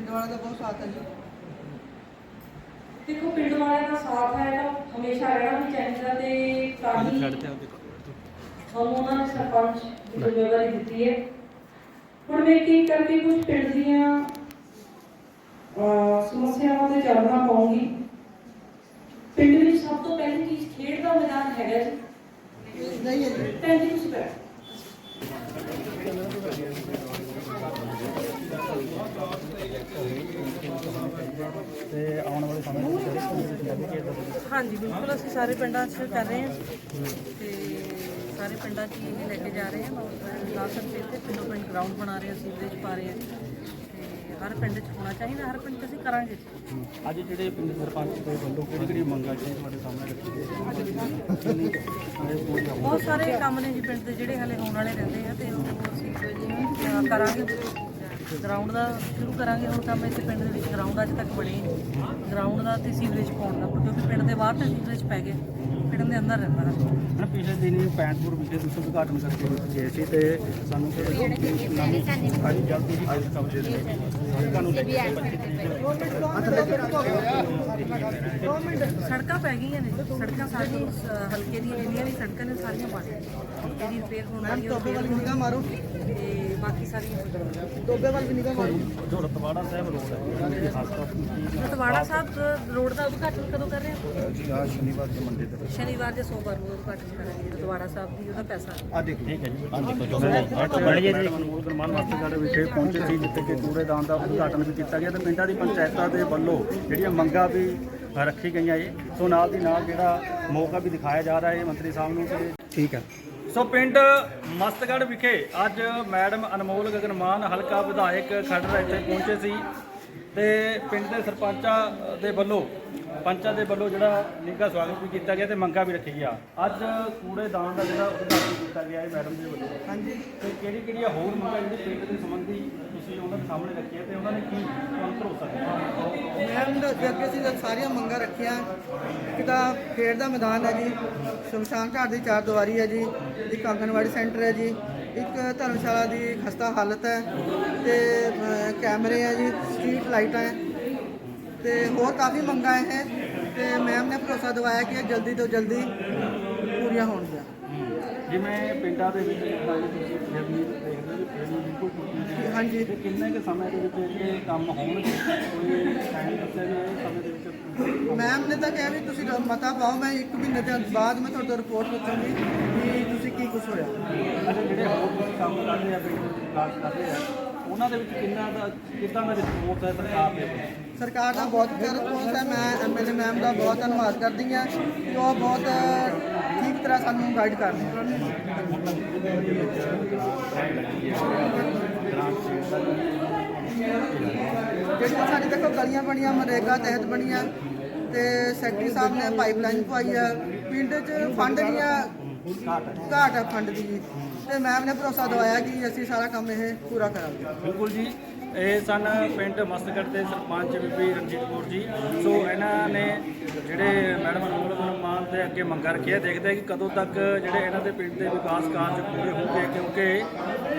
ਵਾਲਿਆਂ ਦਾ ਬਹੁਤ ਸਾਥ ਹੈ ਜੀ। ਦੇਖੋ ਪਿੰਡ ਵਾਲਿਆਂ ਦਾ ਸਾਥ ਹੈ ਤਾਂ ਹਮੇਸ਼ਾ ਰਹਿਣਾ ਵੀ ਚਾਹੀਦਾ ਤੇ ਤਾਂ ਹੀ ਸਾਨੂੰ ਉਹਨਾਂ ਨੇ ਸਰਪੰਚ ਦੀ ਜ਼ਿੰਮੇਵਾਰੀ ਦਿੱਤੀ ਹੈ। ਹੁਣ ਮੈਂ ਕੀ ਕਰਕੇ ਕੁਝ ਪਿੰਡ ਦੀਆਂ ਸਮੱਸਿਆਵਾਂ ਤੇ ਚਾਨਣਾ ਪਾਉਂਗੀ? ਪਿੰਡ ਵਿੱਚ ਸਭ ਤੋਂ ਪਹਿਲੀ ਚੀਜ਼ ਖੇਡ ਦਾ ਮੈਦਾਨ ਹੈਗਾ ਜੀ। ਨਹੀਂ ਹੈ ਜੀ। ਭੈਣ ਜੀ ਤੇ ਆਉਣ ਵਾਲੇ ਸਮੇਂ ਵਿੱਚ ਜਿਹੜੇ ਸਕੂਲ ਵਿੱਚ ਪੰਜਾਬੀ ਖੇਡ ਦਾ ਹਾਂਜੀ ਬਿਲਕੁਲ ਅਸੀਂ ਸਾਰੇ ਪਿੰਡਾਂ 'ਚ ਕਰ ਰਹੇ ਹਾਂ ਤੇ ਸਾਰੇ ਪਿੰਡਾਂ 'ਚ ਇਹ ਲੈ ਕੇ ਜਾ ਰਹੇ ਹਾਂ। ਲਾ ਸਕਦੇ ਤੇ ਪਿੰਡੋਂ ਪਿੰਡ ਗਰਾਊਂਡ ਬਣਾ ਰਹੇ ਹਾਂ ਸੀਵਰੇਜ ਪਾ ਰਹੇ ਹਾਂ ਤੇ ਹਰ ਪਿੰਡ 'ਚ ਹੋਣਾ ਚਾਹੀਦਾ ਹਰ ਪਿੰਡ 'ਚ ਅਸੀਂ ਕਰਾਂਗੇ। ਅੱਜ ਜਿਹੜੇ ਪਿੰਡ ਸਰਪੰਚ ਦੇ ਵੱਲੋਂ ਕਿਹੜੀ ਕਿਹੜੀ ਮੰਗਾਂ ਜੀ ਤੁਹਾਡੇ ਸਾਹਮਣੇ ਰੱਖੀ ਗਈ ਹੈ ਬਹੁਤ ਸਾਰੇ ਕੰਮ ਨੇ ਜੀ ਪਿੰਡ ਦੇ ਜਿਹੜੇ ਹਲੇ ਹੋਣ ਵਾਲੇ ਰਹਿੰਦੇ ਆ ਤੇ ਉਹ ਅਸੀਂ ਕਰਾਂਗੇ। ਗਰਾਊਂਡ ਦਾ ਸ਼ੁਰੂ ਕਰਾਂਗੇ, ਹੁਣ ਕੰਮ ਇੱਥੇ ਪਿੰਡ ਦੇ ਵਿੱਚ ਗਰਾਊਂਡ ਅੱਜ ਤੱਕ ਬਣੇ ਗਰਾਊਂਡ ਦਾ ਤੇ ਸੀਵਰੇਜ ਪਾਉਣ ਦਾ, ਕਿਉਂਕਿ ਪਿੰਡ ਦੇ ਬਾਹਰ ਤਾਂ ਸੀਵਰੇਜ ਪੈ ਗਿਆ ਪਿੰਡ ਦੇ ਅੰਦਰ ਰਹਿੰਦਾ ਹੈ ਨਾ ਪਿਛਲੇ ਦਿਨੀ ਪੈਂਟਪੁਰ ਵਿਖੇ ਤੁਸੀਂ ਉਦਘਾਟਨ ਕਰਕੇ ਗਏ ਸੀ ਤੇ ਸਾਨੂੰ ਫਿਰ ਨਵੀਂ ਸਾਰੀ ਜਲਦੀ ਹੀ ਅੱਜ ਕੰਮ ਦੇ ਰਹੇ ਸੜਕਾਂ ਨੂੰ ਲੈ ਕੇ 25 ਤਰੀਕ ਸੜਕਾਂ ਪੈ ਗਈਆਂ ਨੇ। ਸੜਕਾਂ ਸਾਰੀਆਂ ਹਲਕੇ ਦੀਆਂ ਜਿੰਨੀਆਂ ਵੀ ਸੜਕਾਂ ਨੇ ਸਾਰੀਆਂ ਬਣ ਗਈਆਂ ਜਿਹੜੀ ਰਿਪੇਅਰ ਹੋਣ ਵਾਲੀ ਵੱਲ ਵੀ ਨਿਗਾਹ ਮਾਰੋ। ਤੇ ਬਾਕੀ ਸਾਰੀਆਂ ਟੋਬੇ ਵੱਲ ਵੀ ਨਿਗਾਹ ਮਾਰੋ। ਜੋ ਰਤਵਾੜਾ ਸਾਹਿਬ ਰੋਡ ਹੈ। ਉਹਦੀ ਵੀ ਖਾਸ ਤੌਰ ਤੇ ਰਤਵਾੜਾ ਸਾਹਿਬ ਰੋਡ ਦਾ ਉਦਘਾਟਨ ਕਦੋਂ ਕਰ ਰਹੇ ਹੋ? ਜੀ ਆ ਸ਼ਨੀਵਾਰ ਦੇ ਮੰਡੇ ਤੇ। ਸ਼ਨੀਵਾਰ ਜਾਂ ਸੋਮਵਾਰ ਨੂੰ ਉਦਘਾਟਨ ਕਰਾਂਗੇ ਰਤਵਾੜਾ ਸਾਹਿਬ ਦੀ ਉਹਦਾ ਪੈਸਾ। ਆ ਦੇਖੋ। ਠੀਕ ਹੈ ਜੀ। ਬਣ ਜੇ। ਜੀ ਮਨਮੋਹਨ ਗਰਮਾਨ ਮਾਸਟਰ ਵਿਖੇ ਪਹੁੰਚੇ ਸੀ ਜਿੱਥੇ ਕਿ ਕੂੜੇਦਾਨ ਦਾ ਉਦਘਾਟਨ ਵੀ ਕੀਤਾ ਗਿਆ ਤੇ ਪਿੰਡਾਂ ਦੀ ਪੰਚਾਇਤਾਂ ਦੇ ਵੱਲੋਂ ਜਿਹੜੀਆਂ ਮੰਗਾਂ ਵੀ ਰੱਖੀ ਗਈਆਂ ਏ ਸੋ ਨਾਲ ਦੀ ਨਾਲ ਜਿਹੜਾ ਮੌਕਾ ਵੀ ਦਿਖਾਇਆ ਜਾ ਰਿਹਾ ਹੈ ਮੰਤਰੀ ਸਾਹਿਬ ਨੂੰ ਠੀਕ ਹੈ। ਸੋ ਪਿੰਡ ਮਸਤਗੜ੍ਹ ਵਿਖੇ ਅੱਜ ਮੈਡਮ ਅਨਮੋਲ ਗਗਨਮਾਨ ਹਲਕਾ ਵਿਧਾਇਕ ਖੜਰਾ ਇੱਥੇ ਪਹੁੰਚੇ ਸੀ। ਤੇ ਪਿੰਡ ਦੇ ਸਰਪੰਚਾਂ ਦੇ ਵੱਲੋਂ ਪੰਚਾਂ ਦੇ ਵੱਲੋਂ ਜਿਹੜਾ ਨਿੱਘਾ ਸਵਾਗਤ ਵੀ ਕੀਤਾ ਗਿਆ ਤੇ ਮੰਗਾਂ ਵੀ ਰੱਖੀ ਗਿਆ ਅੱਜ ਕੂੜੇਦਾਨ ਦਾ ਜਿਹੜਾ ਉਦਘਾਟਨ ਕੀਤਾ ਗਿਆ ਹੈ ਮੈਡਮ ਦੇ ਵੱਲੋਂ। ਹਾਂਜੀ। ਤੇ ਕਿਹੜੀ ਕਿਹੜੀਆਂ ਹੋਰ ਮੰਗਾਂ ਜਿਹੜੇ ਪਿੰਡ ਦੇ ਸੰਬੰਧੀ ਤੁਸੀਂ ਉਹਨਾਂ ਦੇ ਸਾਹਮਣੇ ਰੱਖੀਆਂ ਤੇ ਉਹਨਾਂ ਨੇ ਕੀ ਤੁਹਾਨੂੰ ਭਰੋਸਾ ਦਿੱਤਾ ਮੈਮ ਦੇ ਅੱਗੇ ਅਸੀਂ ਸਾਰੀਆਂ ਮੰਗਾਂ ਰੱਖੀਆਂ। ਇੱਕ ਤਾਂ ਖੇਡ ਦਾ ਮੈਦਾਨ ਹੈ ਜੀ ਸ਼ਮਸ਼ਾਨ ਘਾਟ ਦੀ ਚਾਰ ਦੀਵਾਰੀ ਹੈ ਜੀ ਇੱਕ ਆਂਗਣਵਾੜੀ ਸੈਂਟਰ ਹੈ ਜੀ। ਇੱਕ ਧਰਮਸ਼ਾਲਾ ਦੀ ਖਸਤਾ ਹਾਲਤ ਹੈ ਤੇ ਕੈਮਰੇ ਹੈ ਜੀ ਸਟਰੀਟ ਲਾਈਟਾਂ ਹੈ ਤੇ ਹੋਰ ਕਾਫੀ ਮੰਗਾਂ ਹੈ ਤੇ ਮੈਮ ਨੇ ਭਰੋਸਾ ਦਿਵਾਇਆ ਕਿ ਇਹ ਜਲਦੀ ਤੋਂ ਜਲਦੀ ਪੂਰੀਆਂ ਹੋਣਗੀਆਂ। ਜਿਵੇਂ ਪਿੰਡਾਂ ਦੇ ਵਿੱਚ ਕਿ ਤੁਸੀਂ ਫਿਰਨੀ ਦੇਖਦੇ ਹੋ ਫਿਰਨੀ ਬਿਲਕੁਲ ਟੁੱਟੀ ਹੋਈ ਹੈ। ਹਾਂਜੀ। ਤੇ ਕਿੰਨੇ ਕੁ ਸਮੇਂ ਦੇ ਵਿੱਚ ਜਿਹੜੇ ਕੰਮ ਹੋਣਗੇ? ਕੋਈ ਟਾਈਮ ਦੱਸਿਆ ਗਿਆ ਇਹ ਸਮੇਂ ਦੇ ਵਿੱਚ? ਮੈਮ ਨੇ ਤਾਂ ਕਿਹਾ ਵੀ ਤੁਸੀਂ ਰ- ਮਤਾ ਪਾਓ ਮੈਂ ਇੱਕ ਮਹੀਨੇ ਦੇ ਬਾਅਦ ਮੈਂ ਤੁਹਾਡੇ ਤੋਂ ਰਿਪੋਰਟ ਪੁੱਛਾਂਗੀ ਕਿ ਤੁਸੀਂ ਕੀ ਕੁਝ ਹੋਇਆ। ਅੱਛਾ ਜਿਹੜੇ ਹੋਰ ਤੁਸੀਂ ਕੰਮ ਕਰ ਰਹੇ ਆ ਪਿੰਡ ਦੇ ਵਿਕਾਸ ਕਰ ਰਹੇ ਆ ਉਹਨਾਂ ਦੇ ਵਿੱਚ ਕਿੰਨਾ ਦਾ ਕਿੱਦਾਂ ਦਾ ਰਿਸਪੌਂਸ ਹੈ ਸਰਕਾਰ ਦੇ ਵੱਲੋਂ? ਸਰਕਾਰ ਦਾ ਬਹੁਤ ਰਿਸਪੌਂਸ ਹੈ ਮੈਂ ਐਮਐਲਏ ਮੈਮ ਦਾ ਬਹੁਤ ਧੰਨਵਾਦ ਕਰਦੀ ਹਾਂ ਕਿ ਉਹ ਬਹੁਤ ਤਰ੍ਹਾਂ ਸਾਨੂੰ ਗਾਈਡ ਕਰਦੇ ਹਨ ਜਿਹੜੀਆਂ ਸਾਡੇ ਦੇਖੋ ਗਲੀਆਂ ਬਣੀਆਂ ਮਨਰੇਗਾ ਤਹਿਤ ਬਣੀਆਂ ਤੇ ਸੈਕਟਰੀ ਸਾਹਿਬ ਨੇ ਪਾਈਪਲਾਈਨ ਪਵਾਈ ਆ। ਪਿੰਡ 'ਚ ਫੰਡ ਦੀਆਂ ਘਾਟ ਹੈ ਫੰਡ ਦੀ। ਤੇ ਮੈਮ ਨੇ ਭਰੋਸਾ ਦਵਾਇਆ ਕਿ ਅਸੀਂ ਸਾਰਾ ਕੰਮ ਇਹ ਪੂਰਾ ਕਰਾਂਗੇ। ਬਿਲਕੁਲ ਜੀ। ਇਹ ਸਨ ਪਿੰਡ ਮਸਤਗੜ੍ਹ ਦੇ ਸਰਪੰਚ ਬੀਬੀ ਰਣਜੀਤ ਕੌਰ ਜੀ। ਸੋ ਇਹਨਾਂ ਨੇ ਜਿਹੜੇ ਮੈਡਮ ਅਨਮੋਲ ਗੁਰਮਾਨ ਦੇ ਅੱਗੇ ਮੰਗਾਂ ਰੱਖੀਆਂ, ਦੇਖਦੇ ਆ ਕਿ ਕਦੋਂ ਤੱਕ ਜਿਹੜੇ ਇਹਨਾਂ ਦੇ ਪਿੰਡ ਦੇ ਵਿਕਾਸ ਕਾਰਜ ਪੂਰੇ ਹੋਣਗੇ, ਕਿਉਂਕਿ